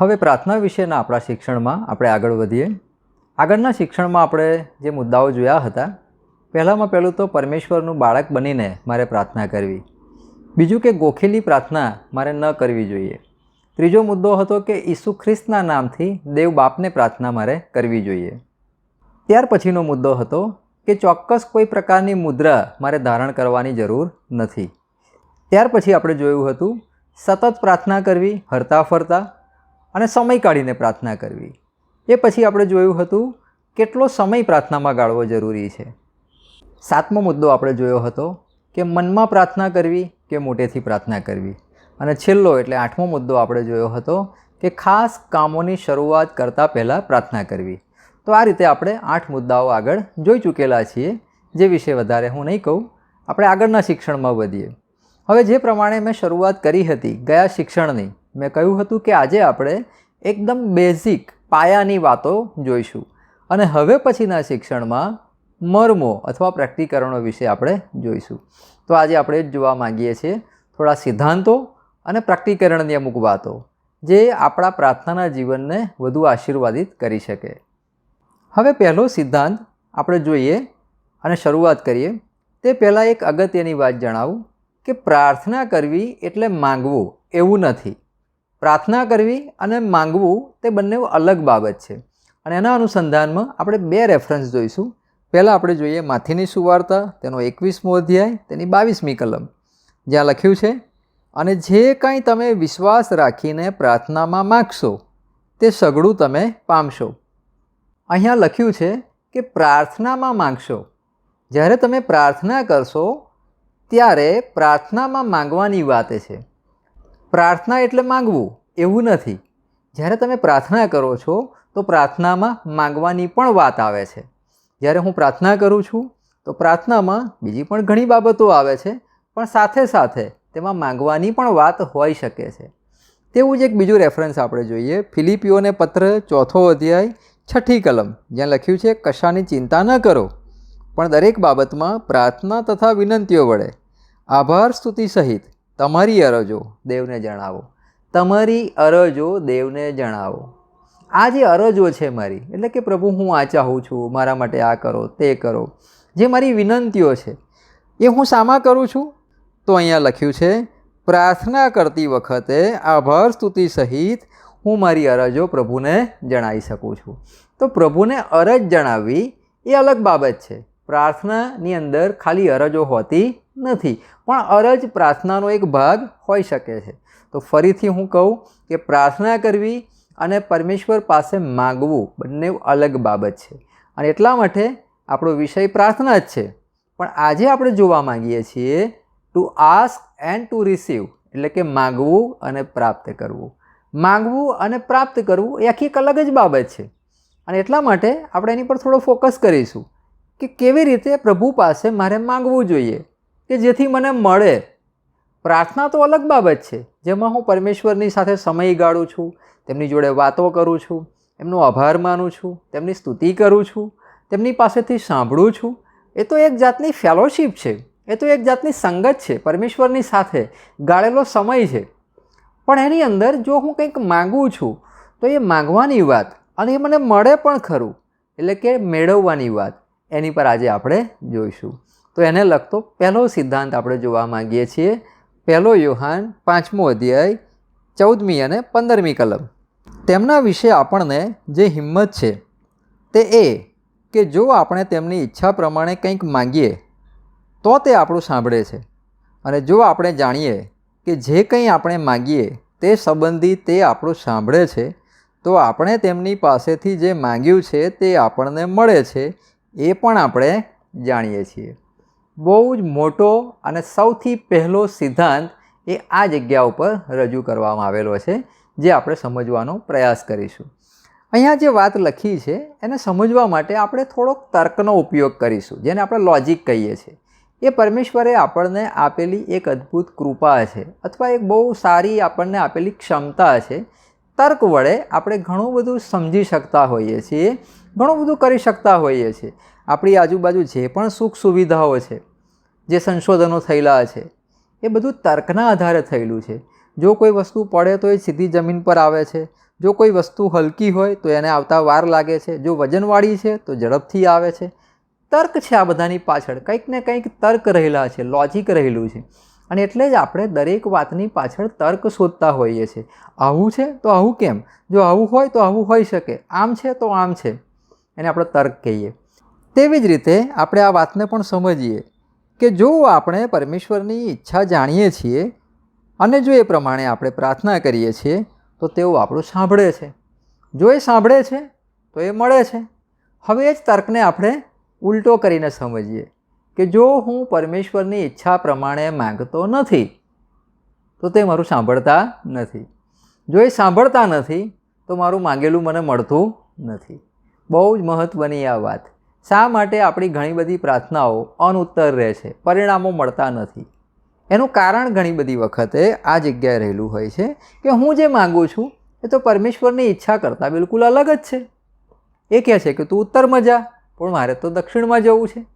હવે પ્રાર્થના વિશેના આપણા શિક્ષણમાં આપણે આગળ વધીએ. આગળના શિક્ષણમાં આપણે જે મુદ્દાઓ જોયા હતા, પહેલાંમાં પહેલું તો પરમેશ્વરનું બાળક બનીને મારે પ્રાર્થના કરવી. બીજું કે ગોખેલી પ્રાર્થના મારે ન કરવી જોઈએ. ત્રીજો મુદ્દો હતો કે ઈસુ ખ્રિસ્તના નામથી દેવ બાપને પ્રાર્થના મારે કરવી જોઈએ. ત્યાર પછીનો મુદ્દો હતો કે ચોક્કસ કોઈ પ્રકારની મુદ્રા મારે ધારણ કરવાની જરૂર નથી. ત્યાર પછી આપણે જોયું હતું, સતત પ્રાર્થના કરવી, હરતા ફરતા અને સમય કાઢીને પ્રાર્થના કરવી. એ પછી આપણે જોયું હતું કેટલો સમય પ્રાર્થનામાં ગાળવો જરૂરી છે. સાતમો મુદ્દો આપણે જોયો હતો કે મનમાં પ્રાર્થના કરવી કે મોટેથી પ્રાર્થના કરવી. અને છેલ્લો એટલે આઠમો મુદ્દો આપણે જોયો હતો કે ખાસ કામોની શરૂઆત કરતાં પહેલાં પ્રાર્થના કરવી. તો આ રીતે આપણે આઠ મુદ્દાઓ આગળ જોઈ ચૂકેલા છીએ, જે વિશે વધારે હું નહીં કહું. આપણે આગળના શિક્ષણમાં વધીએ. હવે જે પ્રમાણે મેં શરૂઆત કરી હતી, ગયા શિક્ષણની મેં કહ્યું હતું કે આજે આપણે એકદમ બેઝિક પાયાની વાતો જોઈશું. અને હવે પછીના શિક્ષણમાં મર્મો અથવા પ્રેક્ટિકરણો વિશે આપણે જોઈશું. તો આજે આપણે જ જોવા માગીએ છીએ થોડા સિદ્ધાંતો અને પ્રેક્ટિકરણની અમુક વાતો, જે આપણા પ્રાર્થનાના જીવનને વધુ આશીર્વાદિત કરી શકે. હવે પહેલો સિદ્ધાંત આપણે જોઈએ અને શરૂઆત કરીએ. તે પહેલાં એક અગત્યની વાત જણાવું કે પ્રાર્થના કરવી એટલે માંગવું એવું નથી. પ્રાર્થના કરવી અને માંગવું તે બંને અલગ બાબત છે. અને એના અનુસંધાનમાં આપણે બે રેફરન્સ જોઈશું. પહેલાં આપણે જોઈએ માથીની સુવાર્તા, તેનો એકવીસમો અધ્યાય, તેની બાવીસમી કલમ. જ્યાં લખ્યું છે, અને જે કાંઈ તમે વિશ્વાસ રાખીને પ્રાર્થનામાં માગશો, તે સઘળું તમે પામશો. અહીંયા લખ્યું છે કે પ્રાર્થનામાં માગશો. જ્યારે તમે પ્રાર્થના કરશો, ત્યારે પ્રાર્થનામાં માંગવાની વાત છે. પ્રાર્થના એટલે માંગવું, એવું નથી. જ્યારે તમે પ્રાર્થના કરો છો, તો પ્રાર્થનામાં માંગવાની પણ વાત આવે છે. જ્યારે હું પ્રાર્થના કરું છું, તો પ્રાર્થનામાં બીજી પણ ઘણી બાબતો આવે છે, પણ સાથે સાથે તેમાં માંગવાની પણ વાત હોઈ શકે છે. તેવું જ એક બીજું રેફરન્સ આપણે જોઈએ. ફિલિપિયોને પત્ર ચોથો અધ્યાય, છઠ્ઠી કલમ, જ્યાં લખ્યું છે, કશાની ચિંતા ન કરો. પણ દરેક બાબતમાં પ્રાર્થના તથા વિનંતીઓ વડે. આભાર સ્તુતિ સહિત. તમારી અરજો દેવને જણાવો. તમારી અરજો દેવને જણાવો. આ જે અરજો છે મારી, એટલે કે પ્રભુ હું આ ચાહું છું, મારા માટે આ કરો, તે કરો, જે મારી વિનંતીઓ છે, એ હું સામા કરું છું? તો અહીંયા લખ્યું છે, પ્રાર્થના કરતી વખતે આભાર સ્તુતિ સહિત હું મારી અરજો પ્રભુને જણાવી શકું છું. તો પ્રભુને અરજ જણાવવી એ અલગ બાબત છે. પ્રાર્થનાની અંદર ખાલી અરજો હોતી નથી. પણ અરજ પ્રાર્થનાનો એક ભાગ હોઈ શકે છે. તો ફરીથી હું કહું કે પ્રાર્થના કરવી અને પરમેશ્વર પાસે માગવું બંને અલગ બાબત છે. અને એટલા માટે આપણો વિષય પ્રાર્થના જ છે. પણ આજે આપણે જોવા માંગીએ છીએ to ask and to receive એટલે કે માગવું અને પ્રાપ્ત કરવું. માગવું અને પ્રાપ્ત કરવું એ આખી એક અલગ જ બાબત છે. અને એટલા માટે આપણે એની પર થોડો ફોકસ કરીશું કે કેવી રીતે પ્રભુ પાસે મારે માગવું જોઈએ? કે જેથી મને મળે. પ્રાર્થના તો અલગ બાબત છે. જેમાં હું પરમેશ્વરની સાથે સમય ગાળું છું, તેમની જોડે વાતો કરું છું, એમનો આભાર માનું છું, તેમની સ્તુતિ કરું છું, તેમની પાસેથી સાંભળું છું. એ તો એક જાતની ફેલોશિપ છે. એ તો એક જાતની સંગત છે. પરમેશ્વરની સાથે ગાળેલો સમય છે. પણ એની અંદર જો હું કંઈક માગું છું, તો એ માગવાની વાત અને એ મને મળે પણ ખરું. એટલે કે મેળવવાની વાત. એની પર આજે આપણે જોઈશું. તો એને લગતો પહેલો સિદ્ધાંત આપણે જોવા માંગીએ છીએ. પહેલો યુહાન પાંચમો અધ્યાય, ચૌદમી અને પંદરમી કલમ. તેમના વિશે આપણને જે હિંમત છે તે એ કે જો આપણે તેમની ઈચ્છા પ્રમાણે કંઈક માંગીએ, તો તે આપણું સાંભળે છે. અને જો આપણે જાણીએ કે જે કંઈ આપણે માગીએ તે સંબંધી તે આપણું સાંભળે છે, તો આપણે તેમની પાસેથી જે માંગ્યું છે તે આપણને મળે છે એ પણ આપણે જાણીએ છીએ. બહુ જ મોટો અને સૌથી પહેલો સિદ્ધાંત એ આ જગ્યા ઉપર રજૂ કરવામાં આવેલો છે, જે આપણે સમજવાનો પ્રયાસ કરીશું. અહીંયા જે વાત લખી છે, એને સમજવા માટે આપણે થોડોક તર્કનો ઉપયોગ કરીશું, જેને આપણે લોજિક કહીએ છીએ. એ પરમેશ્વરે આપણને આપેલી એક અદ્ભુત કૃપા છે, અથવા એક બહુ સારી આપણને આપેલી ક્ષમતા છે. તર્ક વડે આપણે ઘણું બધું સમજી શકતા હોઈએ છીએ, ઘણું બધું કરી શકતા હોઈએ છીએ. આપણી આજુબાજુ જે પણ સુખ સુવિધાઓ છે, જે સંશોધનો થયેલા છે, એ બધું તર્કના આધારે થયેલું છે. જો કોઈ વસ્તુ પડે તો એ સીધી જમીન પર આવે છે. જો કોઈ વસ્તુ હલકી હોય તો એને આવતા વાર લાગે છે. જો વજનવાળી છે તો ઝડપથી આવે છે. તર્ક છે આ બધાની પાછળ. કંઈક ને કંઈક તર્ક રહેલા છે લોજિક રહેલું છે. અને એટલે જ આપણે દરેક વાતની પાછળ તર્ક શોધતા હોઈએ છીએ. આવું છે તો આવું કેમ? જો આવું હોય તો આવું હોઈ શકે. આમ છે તો આમ છે. એને આપણે તર્ક કહીએ. તેવી જ રીતે આપણે આ વાતને પણ સમજીએ કે જો આપણે પરમેશ્વરની ઈચ્છા જાણીએ છીએ અને જો એ પ્રમાણે આપણે પ્રાર્થના કરીએ છીએ, તો તેઓ આપણું સાંભળે છે. જો એ સાંભળે છે, તો એ મળે છે. હવે એ જ તર્કને આપણે ઉલટો કરીને સમજીએ કે જો હું પરમેશ્વરની ઈચ્છા પ્રમાણે માંગતો નથી, તો તે મારું સાંભળતા નથી. જો એ સાંભળતા નથી, તો મારું માંગેલું મને મળતું નથી. બહુ જ મહત્ત્વની આ વાત. શા માટે આપણી ઘણી બધી પ્રાર્થનાઓ અનુત્તર રહે છે, પરિણામો મળતા નથી? એનું કારણ ઘણી બધી વખતે આ જગ્યાએ રહેલું હોય છે કે હું જે માગું છું, એ તો પરમેશ્વરની ઈચ્છા કરતાં બિલકુલ અલગ જ છે. એ કહે છે કે તું ઉત્તરમાં જા, પણ મારે તો દક્ષિણમાં જવું છે.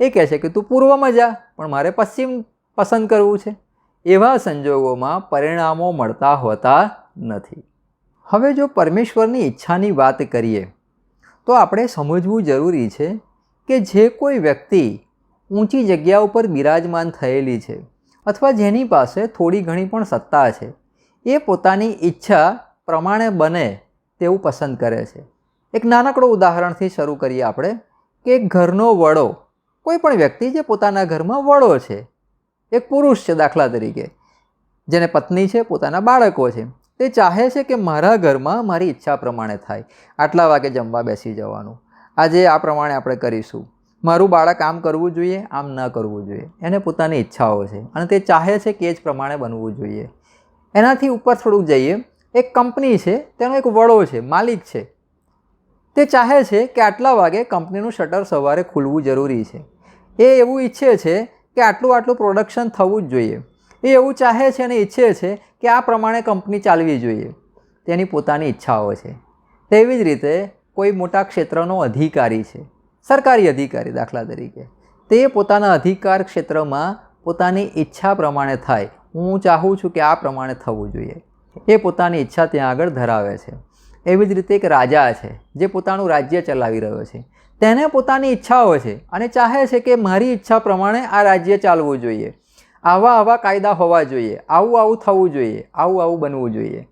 એ કહે છે કે તું પૂર્વમાં જા, પણ મારે પશ્ચિમ પસંદ કરવું છે. એવા સંજોગોમાં પરિણામો મળતા હોતા નથી. હવે જો પરમેશ્વરની ઈચ્છાની વાત કરીએ તો આપણે સમજવું જરૂરી છે કે જે કોઈ વ્યક્તિ ઊંચી જગ્યા ઉપર બિરાજમાન થયેલી છે અથવા જેની પાસે થોડી ઘણી પણ સત્તા છે, એ પોતાની ઈચ્છા પ્રમાણે બને તેવું પસંદ કરે છે. એક નાનકડું ઉદાહરણથી શરૂ કરીએ આપણે કે ઘરનો વડો, કોઈ પણ વ્યક્તિ જે પોતાના ઘરમાં વડો છે, એક પુરુષ છે દાખલા તરીકે, જેને પત્ની છે, પોતાના બાળકો છે. તે ચાહે છે કે મારા ઘરમાં મારી ઈચ્છા પ્રમાણે થાય. આટલા વાગે જમવા બેસી જવાનું. આજે આ પ્રમાણે આપણે કરીશું. મારું બાળક આમ કરવું જોઈએ, આમ ન કરવું જોઈએ. એને પોતાની ઈચ્છાઓ છે અને તે ચાહે છે કે જ પ્રમાણે બનવું જોઈએ. એનાથી ઉપર થોડુંક જઈએ. એક કંપની છે, તેનો એક વડો છે, માલિક છે. તે ચાહે છે કે આટલા વાગે કંપનીનું શટર સવારે ખુલવું જરૂરી છે. એ એવું ઈચ્છે છે કે આટલું આટલું પ્રોડક્શન થવું જ જોઈએ. એ એવું ચાહે છે અને ઈચ્છે છે કે આ પ્રમાણે કંપની ચાલવી જોઈએ. તેની પોતાની ઈચ્છાઓ છે. તેવી જ રીતે કોઈ મોટા ક્ષેત્રનો અધિકારી છે. સરકારી અધિકારી દાખલા તરીકે. તે પોતાના અધિકાર ક્ષેત્રમાં પોતાની ઈચ્છા પ્રમાણે થાય. હું ચાહું છું કે આ પ્રમાણે થવું જોઈએ. એ પોતાની ઈચ્છા ત્યાં આગળ ધરાવે છે. એવી જ રીતે એક રાજા છે, જે પોતાનું રાજ્ય ચલાવી રહ્યો છે. તેને પોતાની ઈચ્છાઓ છે અને ચાહે છે કે મારી ઈચ્છા પ્રમાણે આ રાજ્ય ચાલવું જોઈએ. આવા આવા કાયદા હોવા જોઈએ, આવું આવું થવું જોઈએ, આવું આવું બનવું જોઈએ.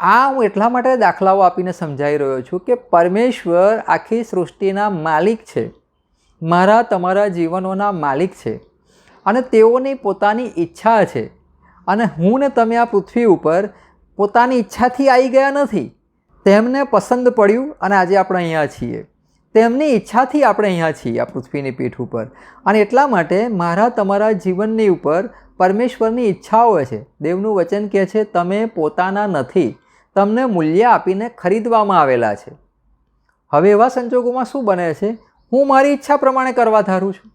આ હું એટલા માટે દાખલાઓ આપીને સમજાવી રહ્યો છું કે પરમેશ્વર આખી સૃષ્ટિના માલિક છે. મારા, તમારા જીવનોના માલિક છે અને તેઓની પોતાની ઈચ્છા છે. અને હું ને તમે આ પૃથ્વી ઉપર પોતાની ઈચ્છાથી આવી ગયા નથી. તેમને પસંદ પડ્યું અને આજે આપણે અહીંયા છીએ. તેમની ઈચ્છાથી આપણે અહીંયા છીએ આ પૃથ્વીની પીઠ ઉપર. અને એટલા માટે મારા તમારા જીવનની ઉપર પરમેશ્વરની ઈચ્છાઓ છે. દેવનું વચન કહે છે, તમે પોતાના નથી, તમને મૂલ્ય આપીને ખરીદવામાં આવેલા છે. હવે એવા સંજોગોમાં શું બને છે? હું મારી ઈચ્છા પ્રમાણે કરવા ધારું છું.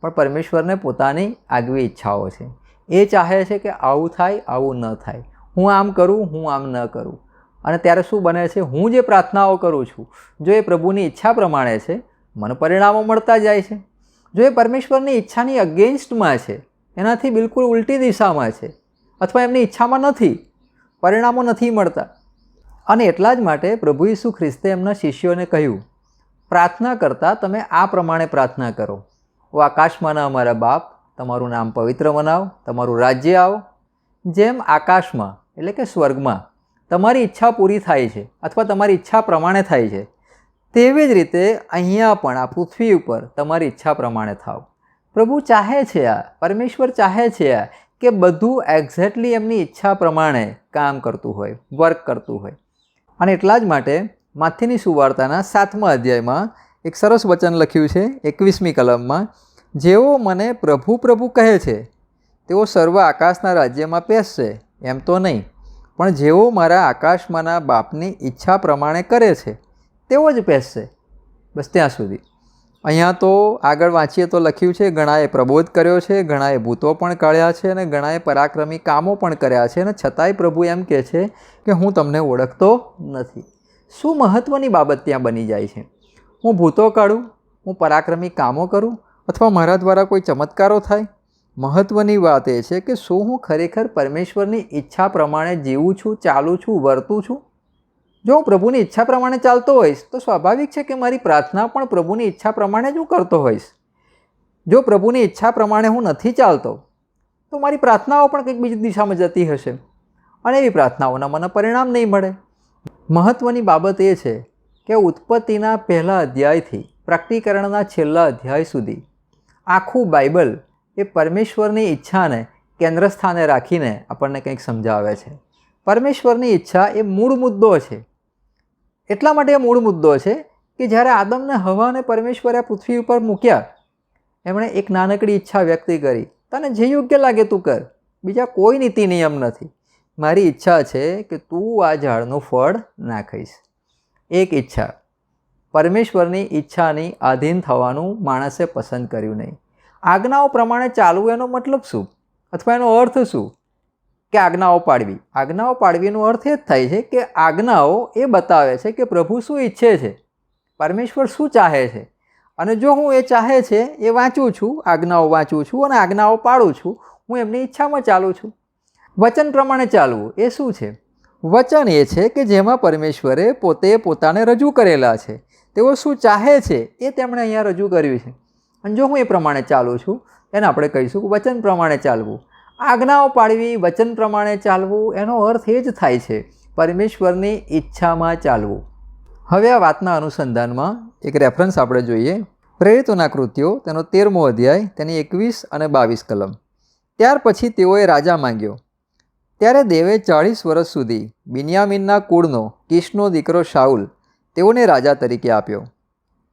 પણ પરમેશ્વરને પોતાની આગવી ઈચ્છાઓ છે. એ ચાહે છે કે આવું થાય, આવું ન થાય. હું આમ કરું, હું આમ ન કરું. અને ત્યારે શું બને છે? હું જે પ્રાર્થનાઓ કરું છું, જો એ પ્રભુની ઈચ્છા પ્રમાણે છે, મને પરિણામો મળતા જાય છે. જો એ પરમેશ્વરની ઈચ્છાની અગેન્સ્ટમાં છે, એનાથી બિલકુલ ઉલટી દિશામાં છે, અથવા એમની ઈચ્છામાં નથી, પરિણામો નથી મળતા. અને એટલા જ માટે પ્રભુ ઈસુ ખ્રિસ્તે એમના શિષ્યોને કહ્યું, પ્રાર્થના કરતાં તમે આ પ્રમાણે પ્રાર્થના કરો. ઓ આકાશમાંના અમારા બાપ, તમારું નામ પવિત્ર બનાવો તમારું રાજ્ય આવો. જેમ આકાશમાં, એટલે કે સ્વર્ગમાં તમારી ઈચ્છા પૂરી થાય છે અથવા તમારી ઈચ્છા પ્રમાણે થાય છે, તેવી જ રીતે અહીંયા પણ આ પૃથ્વી ઉપર તમારી ઈચ્છા પ્રમાણે થાવ. પ્રભુ ચાહે છે આ, પરમેશ્વર ચાહે છે આ કે બધું એક્ઝેક્ટલી એમની ઈચ્છા પ્રમાણે કામ કરતું હોય વર્ક કરતું હોય. અને એટલા જ માટે માથીની સુવાર્તાના સાતમા અધ્યાયમાં એક સરસ વચન લખ્યું છે એકવીસમી કલમમાં, જેઓ મને પ્રભુ પ્રભુ કહે છે, તેઓ સર્વ આકાશના રાજ્યમાં પેસશે એમ તો નહીં. પણ જેઓ મારા આકાશમાંના બાપની ઈચ્છા પ્રમાણે કરે છે, તેઓ જ પહેરશે બસ ત્યાં સુધી. અહીંયા તો આગળ વાંચીએ તો લખ્યું છે, ઘણાએ પ્રબોધ કર્યો છે, ઘણાએ ભૂતો પણ કાઢ્યા છે અને ઘણાએ પરાક્રમી કામો પણ કર્યા છે અને છતાંય પ્રભુ એમ કહે છે કે હું તમને ઓળખતો નથી. શું મહત્ત્વની બાબત ત્યાં બની જાય છે? હું ભૂતો કાઢું? હું પરાક્રમી કામો કરું? અથવા મારા દ્વારા કોઈ ચમત્કારો થાય? મહત્ત્વની વાત એ છે કે શું હું ખરેખર પરમેશ્વરની ઈચ્છા પ્રમાણે જીવું છું, ચાલું છું, વર્તું છું? જો હું પ્રભુની ઈચ્છા પ્રમાણે ચાલતો હોઈશ, તો સ્વાભાવિક છે કે મારી પ્રાર્થના પણ પ્રભુની ઈચ્છા પ્રમાણે જ હું કરતો હોઈશ. જો પ્રભુની ઈચ્છા પ્રમાણે હું નથી ચાલતો, તો મારી પ્રાર્થનાઓ પણ કંઈક બીજી દિશામાં જતી હશે અને એવી પ્રાર્થનાઓના મને પરિણામ નહીં મળે. મહત્ત્વની બાબત એ છે કે ઉત્પત્તિના પહેલા અધ્યાયથી પ્રકટીકરણના છેલ્લા અધ્યાય સુધી આખું બાઇબલ એ પરમેશ્વરની ઈચ્છાને કેન્દ્ર સ્થાને રાખીને આપણને કંઈક સમજાવે છે. પરમેશ્વરની ઈચ્છા એ મૂળ મુદ્દો છે. એટલા માટે એ મૂળ મુદ્દો છે કે જ્યારે આદમને હવાને પરમેશ્વરે પૃથ્વી ઉપર મૂક્યા, એમણે એક નાનકડી ઈચ્છા વ્યક્ત કરી. તને જે યોગ્ય લાગે તું કર. બીજા કોઈ નીતિ નિયમ નથી. મારી ઈચ્છા છે કે તું આ ઝાડનું ફળ ના ખાઈશ. એક ઈચ્છા. પરમેશ્વરની ઈચ્છાની આધીન થવાનું માણસે પસંદ કર્યું નહીં. આજ્ઞાઓ પ્રમાણે ચાલવું એનો મતલબ શું? અથવા એનો અર્થ શું? કે આજ્ઞાઓ પાડવી. આજ્ઞાઓ પાડવીનો અર્થ એ જ થાય છે કે આજ્ઞાઓ એ બતાવે છે કે પ્રભુ શું ઈચ્છે છે, પરમેશ્વર શું ચાહે છે. અને જો હું એ ચાહે છે, એ વાંચું છું, આજ્ઞાઓ વાંચું છું અને આજ્ઞાઓ પાડું છું, હું એમની ઈચ્છામાં ચાલું છું. વચન પ્રમાણે ચાલવું એ શું છે? વચન એ છે કે જેમાં પરમેશ્વરે પોતે પોતાને રજૂ કરેલા છે. તેઓ શું ચાહે છે એ તેમણે અહીંયા રજૂ કર્યું છે. અને જો હું એ પ્રમાણે ચાલું છું, એને આપણે કહીશું કે વચન પ્રમાણે ચાલવું. આજ્ઞાઓ પાડવી વચન પ્રમાણે ચાલવું, એનો અર્થ એ જ થાય છે, પરમેશ્વરની ઈચ્છામાં ચાલવું. હવે આ વાતના અનુસંધાનમાં એક રેફરન્સ આપણે જોઈએ. પ્રેરિતોના કૃત્યો, તેનો તેરમો અધ્યાય, તેની એકવીસ અને બાવીસ કલમ. ત્યાર પછી તેઓએ રાજા માંગ્યો. ત્યારે દેવે ચાળીસ વર્ષ સુધી બિન્યામીનના કુળનો, કિશનો દીકરો શાઉલ, તેઓને રાજા તરીકે આપ્યો.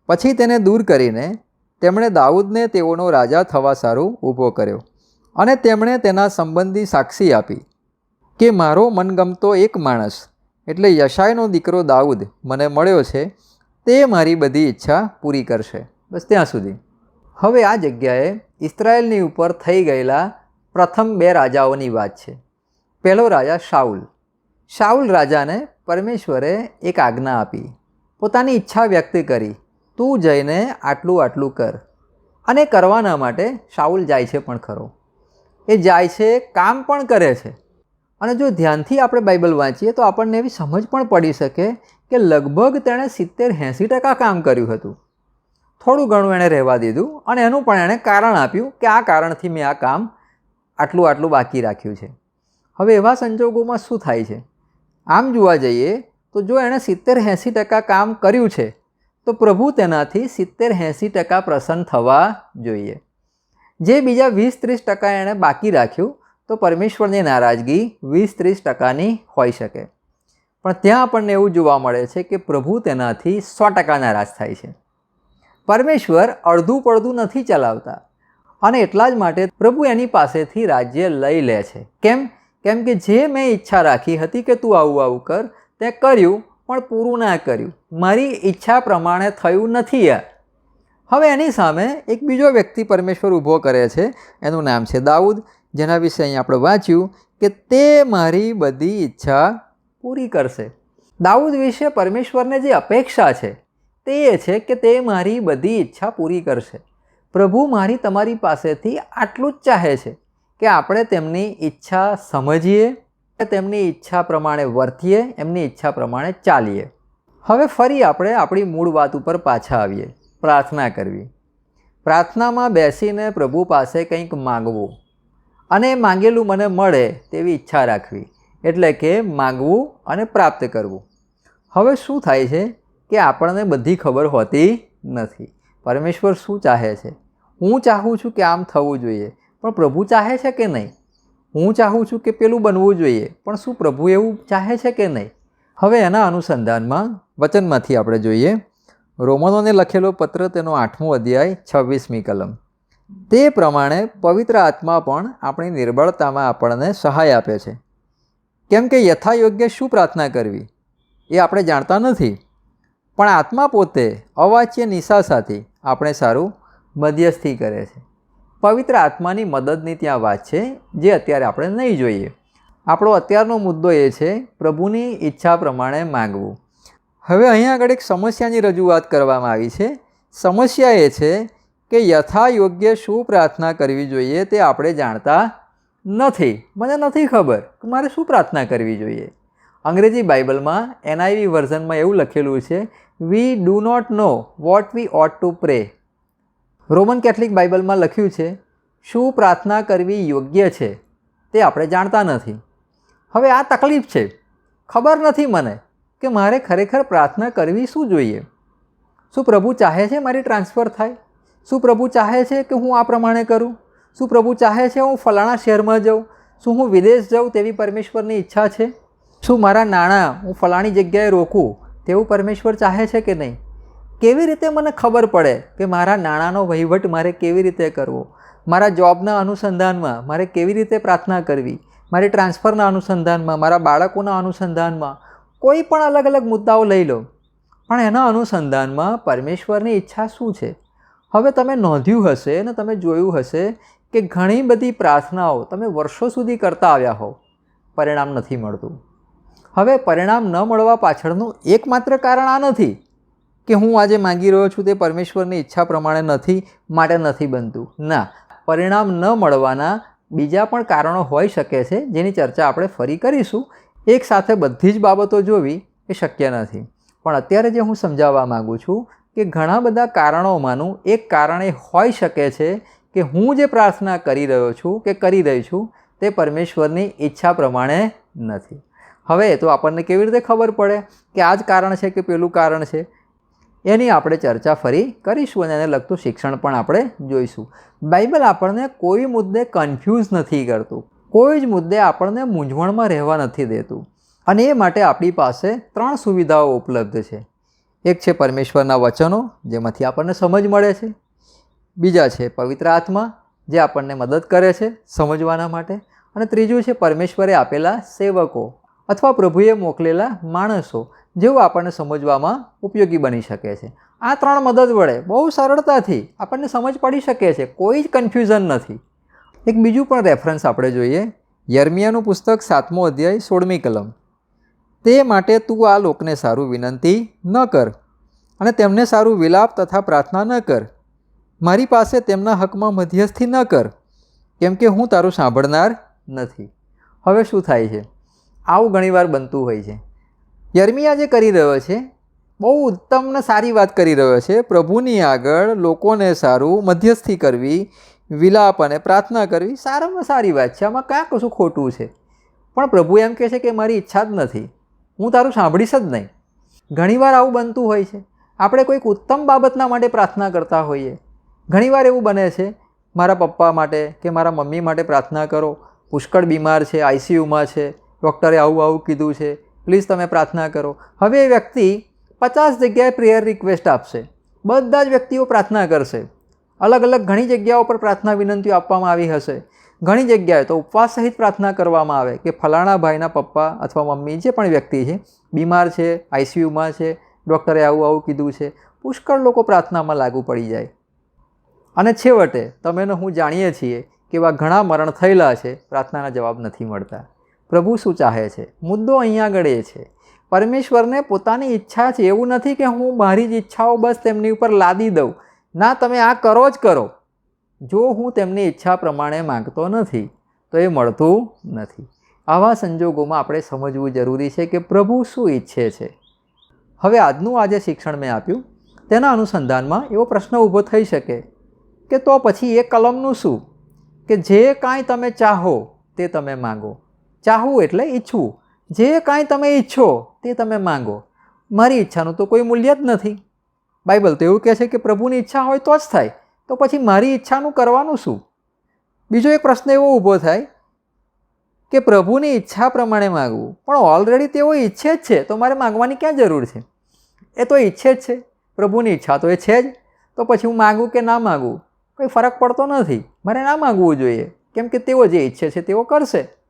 પછી તેને દૂર કરીને તેમણે દાઉદને તેઓનો રાજા થવા સારું ઊભો કર્યો અને તેમણે તેના સંબંધી સાક્ષી આપી કે મારો મનગમતો એક માણસ, એટલે યશાયનો દીકરો દાઉદ, મને મળ્યો છે, તે મારી બધી ઈચ્છા પૂરી કરશે. બસ ત્યાં સુધી. હવે આ જગ્યાએ ઇસરાયેલની ઉપર થઈ ગયેલા પ્રથમ બે રાજાઓની વાત છે. પહેલો રાજા શાઉલ. શાઉલ રાજાને પરમેશ્વરે એક આજ્ઞા આપી. પોતાની ઈચ્છા વ્યક્ત કરી. તું જઈને આટલું આટલું કર. અને કરવાના માટે શાઉલ જાય છે પણ ખરો. એ જાય છે, કામ પણ કરે છે. અને જો ધ્યાનથી આપણે બાઇબલ વાંચીએ તો આપણને એવી સમજ પણ પડી શકે કે લગભગ તેણે સિત્તેર એંસી ટકા કામ કર્યું હતું. થોડું ઘણું એણે રહેવા દીધું અને એનું પણ એણે કારણ આપ્યું કે આ કારણથી મેં આ કામ આટલું આટલું બાકી રાખ્યું છે. હવે એવા સંજોગોમાં શું થાય છે? આમ જોવા જઈએ તો જો એણે સિત્તેર એંસી ટકા કામ કર્યું છે તો પ્રભુ તેનાથી સિત્તેર એંસી ટકા પ્રસન્ન થવા જોઈએ. જે બીજા વીસ ત્રીસ ટકા એણે બાકી રાખ્યું, તો પરમેશ્વરની નારાજગી વીસ ત્રીસ ટકાની હોઈ શકે. પણ ત્યાં આપણને એવું જોવા મળે છે કે પ્રભુ તેનાથી સો ટકા નારાજ થાય છે. પરમેશ્વર અડધું પડધું નથી ચલાવતા અને એટલા જ માટે પ્રભુ એની પાસેથી રાજ્ય લઈ લે છે. કેમ? કેમ કે જે મેં ઈચ્છા રાખી હતી કે તું આવું આવું કર, તે કર્યું પણ પૂરું ના કર્યું. મારી ઈચ્છા પ્રમાણે થયું નથી આ. હવે એની સામે એક બીજો વ્યક્તિ પરમેશ્વર ઊભો કરે છે, એનું નામ છે દાઉદ, જેના વિશે અહીં આપણે વાંચ્યું કે તે મારી બધી ઈચ્છા પૂરી કરશે. દાઉદ વિશે પરમેશ્વરને જે અપેક્ષા છે, તે એ છે કે તે મારી બધી ઈચ્છા પૂરી કરશે. પ્રભુ મારી તમારી પાસેથી આટલું જ ચાહે છે કે આપણે તેમની ઈચ્છા સમજીએ તેમની ઈચ્છા પ્રમાણે વર્તીએ, એમની ઈચ્છા પ્રમાણે ચાલીએ. હવે ફરી આપણે આપણી મૂળ વાત ઉપર પાછા આવીએ. પ્રાર્થના કરવી. પ્રાર્થનામાં બેસીને પ્રભુ પાસે કંઈક માગવું. અને માંગેલું મને મળે તેવી ઈચ્છા રાખવી. એટલે કે માગવું અને પ્રાપ્ત કરવું. હવે શું થાય છે કે આપણને બધી ખબર હોતી નથી. પરમેશ્વર શું ચાહે છે? હું ચાહું છું કે આમ થવું જોઈએ. પણ પ્રભુ ચાહે છે કે નહીં? હું ચાહું છું કે પેલું બનવું જોઈએ, પણ શું પ્રભુ એવું ચાહે છે કે નહીં? હવે એના અનુસંધાનમાં, વચનમાંથી આપણે જોઈએ. રોમનોને લખેલો પત્ર તેનો આઠમો અધ્યાય, છવ્વીસમી કલમ. તે પ્રમાણે પવિત્ર આત્મા પણ આપણી નિર્બળતામાં આપણને સહાય આપે છે. કેમ કે યથાયોગ્ય શું પ્રાર્થના કરવી? એ આપણે જાણતા નથી. પણ આત્મા પોતે અવાચ્ય નિશા સાથે આપણે સારું મધ્યસ્થી કરે છે. પવિત્ર આત્માની મદદની ત્યાં વાત છે, જે અત્યારે આપણે નહીં જોઈએ. આપણો અત્યારનો મુદ્દો એ છે, પ્રભુની ઈચ્છા પ્રમાણે માગવું. હવે અહીંયા આગળ એક સમસ્યાની રજૂઆત કરવામાં આવી છે. સમસ્યા એ છે કે યથા યોગ્ય શું પ્રાર્થના કરવી જોઈએ તે આપણે જાણતા નથી. મને નથી ખબર કે મારે શું પ્રાર્થના કરવી જોઈએ. અંગ્રેજી બાઇબલમાં એનઆઈવી વર્ઝનમાં એવું લખેલું છે we do not know what we ought to pray Roman Catholic બાઇબલમાં લખ્યું છે, શું પ્રાર્થના કરવી યોગ્ય છે તે આપણે જાણતા નથી. હવે આ તકલીફ છે. ખબર નથી મને કે મારે ખરેખર પ્રાર્થના કરવી શું જોઈએ. શું પ્રભુ ચાહે છે મારી ટ્રાન્સફર થાય? શું પ્રભુ ચાહે છે કે હું આ પ્રમાણે કરું? શું પ્રભુ ચાહે છે હું ફલાણા શહેરમાં જાઉં? શું હું વિદેશ જાઉં તેવી પરમેશ્વરની ઈચ્છા છે? શું મારા નાણાં હું ફલાણી જગ્યાએ રોકું તેવું પરમેશ્વર ચાહે છે કે નહીં? કેવી રીતે મને ખબર પડે કે મારા નાણાંનો વહીવટ મારે કેવી રીતે કરવો? મારા જોબના અનુસંધાનમાં મારે કેવી રીતે પ્રાર્થના કરવી? મારી ટ્રાન્સફરના અનુસંધાનમાં, મારા બાળકોના અનુસંધાનમાં કોઈ પણ અલગ અલગ મુદ્દાઓ લઈ લો. પણ એના અનુસંધાનમાં પરમેશ્વરની ઈચ્છા શું છે? હવે તમે નોંધ્યું હશે અને તમે જોયું હશે કે ઘણી બધી પ્રાર્થનાઓ તમે વર્ષો સુધી કરતા આવ્યા હો પરિણામ નથી મળતું. હવે પરિણામ ન મળવા પાછળનું એકમાત્ર કારણ આ નથી. કે હું આજે માંગી રહ્યો છું તે પરમેશ્વરની ઈચ્છા પ્રમાણે નથી, માટે નથી બનતું. ના, પરિણામ ન મળવાના બીજા પણ કારણો હોઈ શકે છે, જેની ચર્ચા આપણે ફરી કરીશું. એક સાથે બધી જ બાબતો જોવી એ શક્ય નથી. પણ અત્યારે જે હું સમજાવવા માગું છું કે ઘણા બધા કારણોમાંનું એક કારણ એ હોઈ શકે છે કે હું જે પ્રાર્થના કરી રહ્યો છું કે કરી રહી છું, તે પરમેશ્વરની ઈચ્છા પ્રમાણે નથી. હવે તો આપણને કેવી રીતે ખબર પડે કે આ જ કારણ છે કે પેલું કારણ છે? એની આપણે ચર્ચા ફરી કરીશું અને એને લગતું શિક્ષણ પણ આપણે જોઈશું. બાઇબલ આપણને કોઈ મુદ્દે કન્ફ્યુઝ નથી કરતું. કોઈ જ મુદ્દે આપણને મૂંઝવણમાં રહેવા નથી દેતું. અને એ માટે આપણી પાસે ત્રણ સુવિધાઓ ઉપલબ્ધ છે. એક છે પરમેશ્વરના વચનો, જેમાંથી આપણને સમજ મળે છે. બીજા છે પવિત્ર આત્મા, જે આપણને મદદ કરે છે સમજવાના માટે. અને ત્રીજું છે પરમેશ્વરે આપેલા સેવકો અથવા પ્રભુએ મોકલેલા માણસો જેવું આપણને સમજવામાં ઉપયોગી બની શકે છે. આ ત્રણ મદદ વડે બહુ સરળતાથી આપણને સમજ પડી શકે છે, કોઈ જ કન્ફ્યુઝન નથી. એક બીજું પણ રેફરન્સ આપણે જોઈએ, યર્મિયાનું પુસ્તક સાતમો અધ્યાય સોળમી કલમ. તે માટે તું આ લોકને સારું વિનંતી ન કર અને તેમને સારું વિલાપ તથા પ્રાર્થના ન કર. મારી પાસે તેમના હકમાં મધ્યસ્થી ન કર, કેમ કે હું તારું સાંભળનાર નથી. હવે શું થાય છે? આવું ઘણીવાર બનતું હોય છે. યર્મિયા જે કરી રહ્યો છે, બહુ ઉત્તમ ને સારી વાત કરી રહ્યો છે. પ્રભુની આગળ લોકોને સારું મધ્યસ્થી કરવી, વિલાપ અને પ્રાર્થના કરવી સારામાં સારી વાત છે. આમાં ક્યાં કશું ખોટું છે? પણ પ્રભુ એમ કહે છે કે મારી ઈચ્છા જ નથી. હું તારું સાંભળીશ જ નહીં. ઘણીવાર આવું બનતું હોય છે. આપણે કોઈક ઉત્તમ બાબતના માટે પ્રાર્થના કરતા હોઈએ. ઘણીવાર એવું બને છે, મારા પપ્પા માટે કે મારા મમ્મી માટે પ્રાર્થના કરો. પુષ્કળ બીમાર છે આઈસીયુમાં છે. ડૉક્ટરે આવું આવું કીધું છે. પ્લીઝ તમે પ્રાર્થના કરો. હવે એ વ્યક્તિ પચાસ જગ્યાએ પ્રેયર રિક્વેસ્ટ આપશે. બધા જ વ્યક્તિઓ પ્રાર્થના કરશે. અલગ અલગ ઘણી જગ્યાઓ પર પ્રાર્થના વિનંતીઓ આપવામાં આવી હશે. ઘણી જગ્યાએ તો ઉપવાસ સહિત પ્રાર્થના કરવામાં આવે કે ફલાણા ભાઈના પપ્પા અથવા મમ્મી જે પણ વ્યક્તિ છે, બીમાર છે, આઈસીયુમાં છે, ડૉક્ટરે આવું આવું કીધું છે, પુષ્કળ લોકો પ્રાર્થનામાં લાગુ પડી જાય. અને છેવટે, તમે હું જાણીએ છીએ કે એવા ઘણા મરણ થયેલા છે, પ્રાર્થનાના જવાબ નથી મળતા. પ્રભુ શું ચાહે છે? મુદ્દો અહીંયા આગળ એ છે. પરમેશ્વરને પોતાની ઈચ્છા છે એવું નથી કે હું મારી જ ઈચ્છાઓ બસ તેમની ઉપર લાદી દઉં. ના, તમે આ કરો જ કરો. જો હું તેમની ઈચ્છા પ્રમાણે માગતો નથી, તો એ મળતું નથી. આવા સંજોગોમાં આપણે સમજવું જરૂરી છે કે પ્રભુ શું ઈચ્છે છે. હવે આજનું આજે શિક્ષણ મેં આપ્યું, તેના અનુસંધાનમાં એવો પ્રશ્ન ઊભો થઈ શકે કે તો પછી એ કલમનું શું? કે જે કાંઈ તમે ચાહો તે તમે માગો. ચાહવું એટલે ઈચ્છવું જે કાંઈ તમે ઈચ્છો તે તમે માંગો. મારી ઈચ્છાનું તો કોઈ મૂલ્ય જ નથી. બાઇબલ તો એવું કહે છે કે પ્રભુની ઈચ્છા હોય તો જ થાય. તો પછી મારી ઈચ્છાનું કરવાનું શું? બીજો એક પ્રશ્ન એવો ઊભો થાય કે પ્રભુની ઈચ્છા પ્રમાણે માગવું. પણ ઓલરેડી તેઓ ઈચ્છે જ છે, તો મારે માગવાની ક્યાં જરૂર છે? એ તો ઈચ્છે જ છે. પ્રભુની ઈચ્છા તો એ છે જ. તો પછી હું માગું કે ના માગું? કંઈ ફરક પડતો નથી. મારે ના માગવું જોઈએ. કેમ કે તેઓ જે ઈચ્છે છે તેઓ કરશે.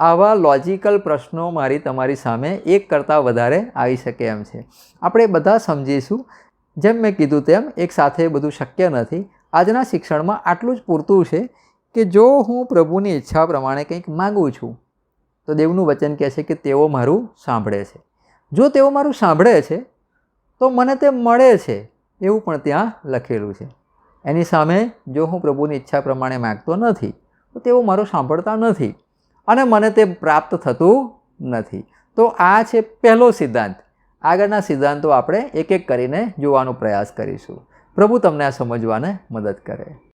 આવા લોજિકલ પ્રશ્નો મારી તમારી સામે એક કરતાં વધારે આવી શકે એમ છે. આપણે બધા સમજીશું. જેમ મેં કીધું તેમ એક સાથે બધું શક્ય નથી. આજના શિક્ષણમાં આટલું જ પૂરતું છે કે જો હું પ્રભુની ઈચ્છા પ્રમાણે કંઈક માગું છું, તો દેવનું વચન કહે છે કે તેઓ મારું સાંભળે છે. જો તેઓ મારું સાંભળે છે, તો મને તે મળે છે એવું પણ ત્યાં લખેલું છે. એની સામે જો હું પ્રભુની ઈચ્છા પ્રમાણે માગતો નથી, તો તેઓ મારું સાંભળતા નથી. અને મને તે પ્રાપ્ત થતું નથી. તો આ છે પહેલો સિદ્ધાંત. આગળના સિદ્ધાંતો આપણે એક એક કરીને જોવાનો પ્રયાસ કરીશું. પ્રભુ તમને આ સમજવાને મદદ કરે.